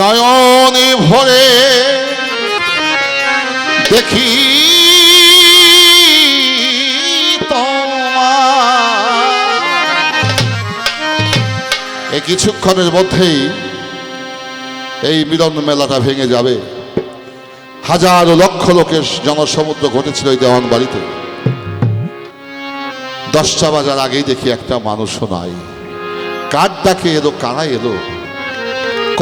নয়নে ভরে দেখি এই কিছুক্ষণের মধ্যেই এই মিলন মেলাটা ভেঙে যাবে। হাজার লক্ষ লোকের জনসমুদ্র ঘটেছিল এই দেওয়ান বাড়িতে। দশটা বাজার আগেই দেখি একটা মানুষও নাই। কার ডাকে এলো কারা এলো?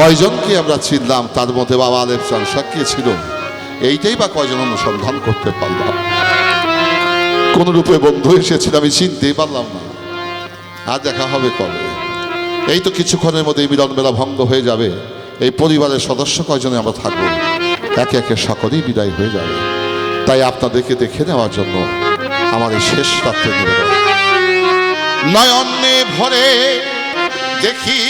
কয়জনকে আমরা চিনলাম? তার মধ্যে বাবা আলেপ চাল সাক্ষী ছিল। এইটাই বা কয়জন অনুসন্ধান করতে পারলাম। কোন রূপে বন্ধু এসেছিল, আমি চিনতেই পারলাম না। আর দেখা হবে কবে? এই তো কিছুক্ষণের মধ্যে এই মিলন মেলা ভঙ্গ হয়ে যাবে। এই পরিবারের সদস্য কয়জনে আমরা থাকব? একে একে সকলেই বিদায় হয়ে যাবে। তাই আপনাদেরকে দেখে নেওয়ার জন্য আমার এই শেষ রাত্রে নিবেদন। নয়নে ভরে দেখি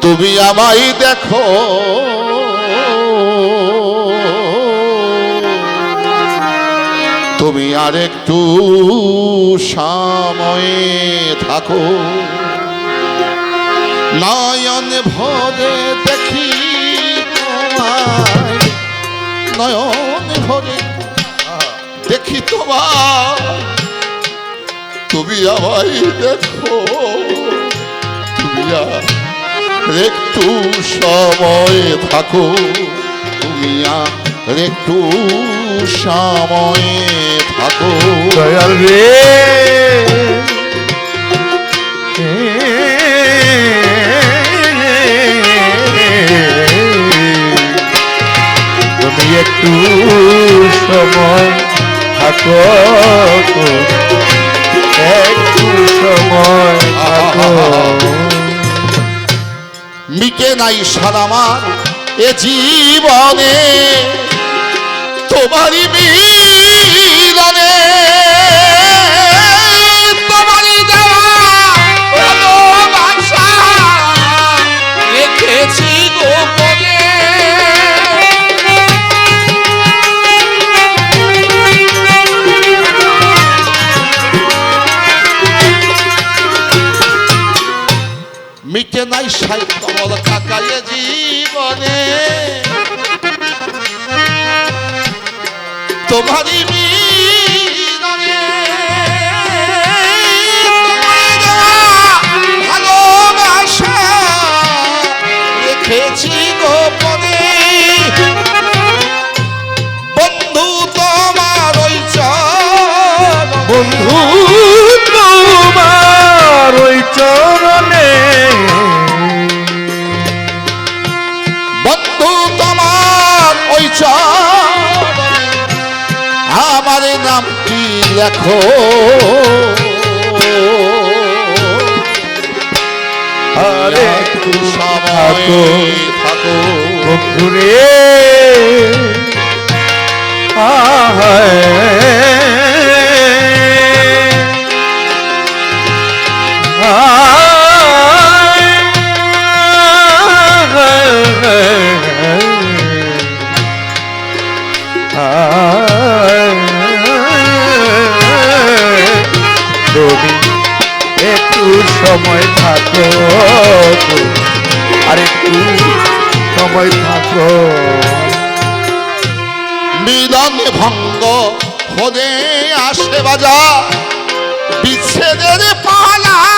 তুমি আমায় দেখো। তুমি আর একটু সময়ে থাকো। নয়ন ভরে দেখি তোমায়। নয়ন ভরে দেখি তোমার তুমি আমায় দেখো। তুমি একটু সময় থাকো। তুমি একটু সময় থাকো। রে। তুমি একটু সময় থাকো মিটে নাই সারামার এ জীবনে তোমারই মিলনে। নাই সাই কমল কাকায় জীবনে। তোমারই আমার নামটি লেখো। আরে থাকো। থাকো। বন্ধুরে আর সময় থাকো। ভঙ্গ হলে আসে বাজা বিচ্ছেদের পালা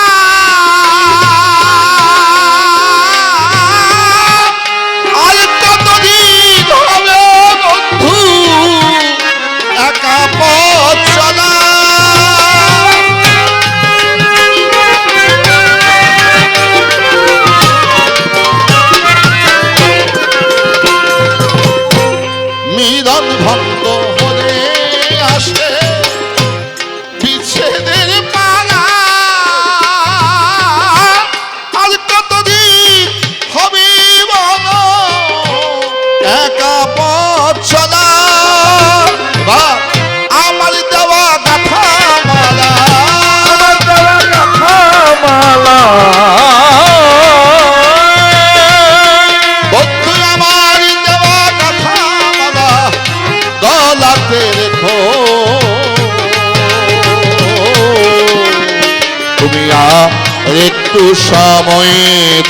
একটু সময়ে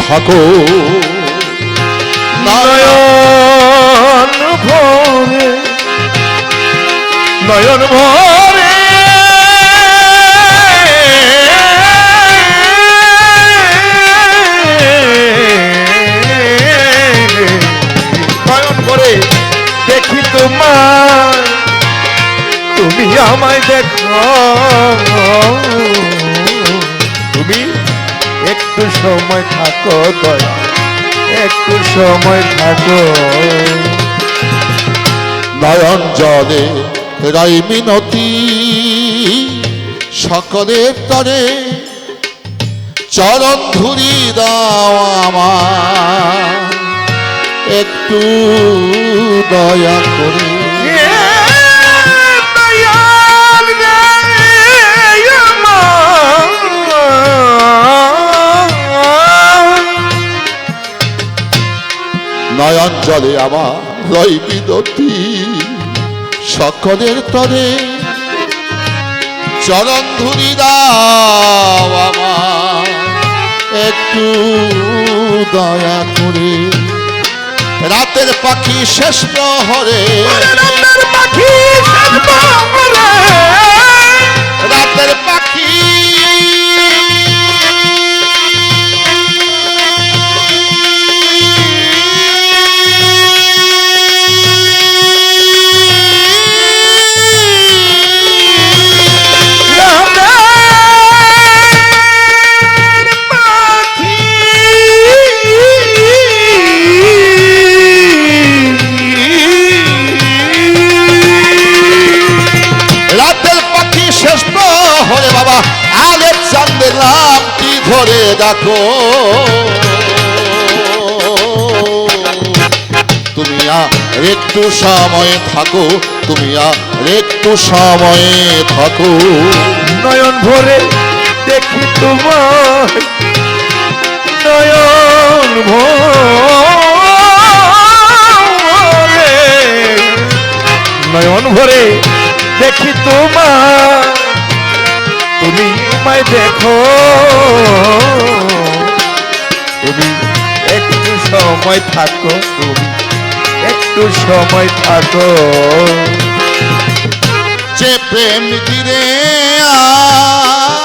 থাকো। নয়ন ভরে নয়ন ভরে। নয়ন ভোরে দেখি তোমার তুমি আমায় দেখো। একটু সময় থাকো দয়া। একটু সময় থাকো। নয়ন জলে রাই মিনতি, সকলের তরে চরণ ধুরি দাও আমার একটু দয়া করে। নয়ন জলে আমার রই বিনতি সকলের তরে চরণ ধুরি দাও আমার একটু দয়া করে। রাতের পাখি শেষ প্রহরে। রাতের পাখি ধরে দেখো তুমি আর একটু সময়ে থাকো, তুমি আর একটু সময়ে থাকো। নয়ন ভরে দেখি তোমার সময় থাকো তুমি। একটু সময় থাকো। চেপে মিটিরে দিরে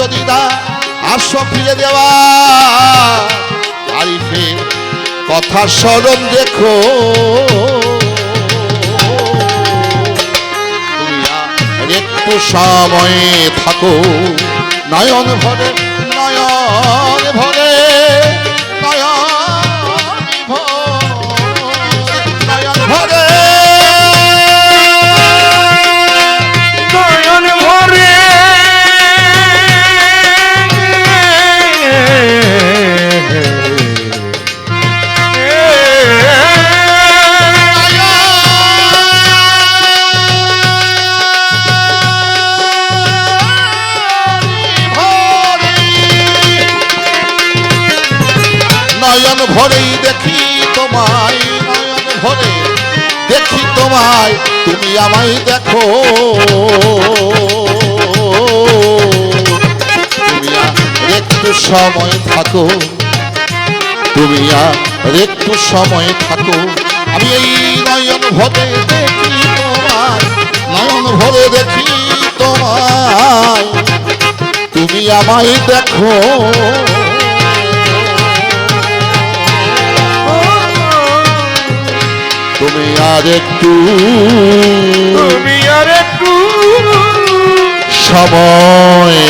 যদি আসো ফিরে দেওয়া। তারিফে কথা স্মরণ দেখো। একটু সময়ে থাকো। নয়ন ভরে ভরেই দেখি তোমায় নয়ন ভরে দেখি তোমায়, তুমি আমায় দেখো। তুমি একটু সময় থাকো, তুমি আর একটু সময় থাকো। আমি এই নয়ন ভরে দেখি তোমায়, নয়ন ভরে দেখি তোমায়, তুমি আমায় দেখো। তুমি আর একটু তুমি আর একটু সময়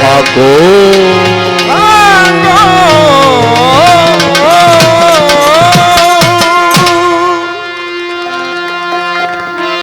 থাকো।